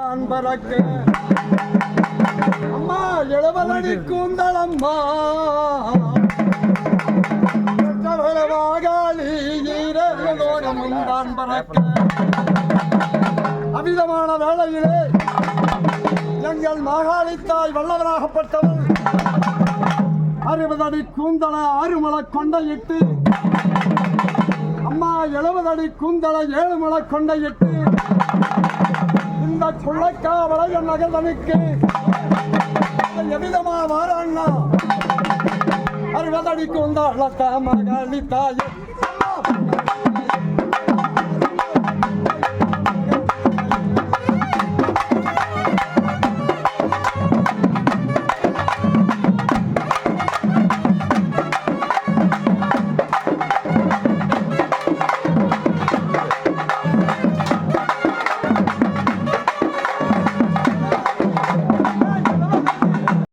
தான் பறக்க. அம்மா எழுபதடி பறக்க. அமிதமான வேளையிலே எங்கள் மாகாளித்தாய் வல்லவராகப்பட்டவள். அறுபது அடி கூந்தல ஆறுமலை கொண்டையிட்டு அம்மா எழுபது அடி கூந்தல ஏழு மலை கொண்டையிட்டு இந்த சுள்ளக்காவலை என் நகர்தனுக்கு எவ்விதமா வாராண்ணா? அறுபது அடி கூந்தல மகாளி தாயே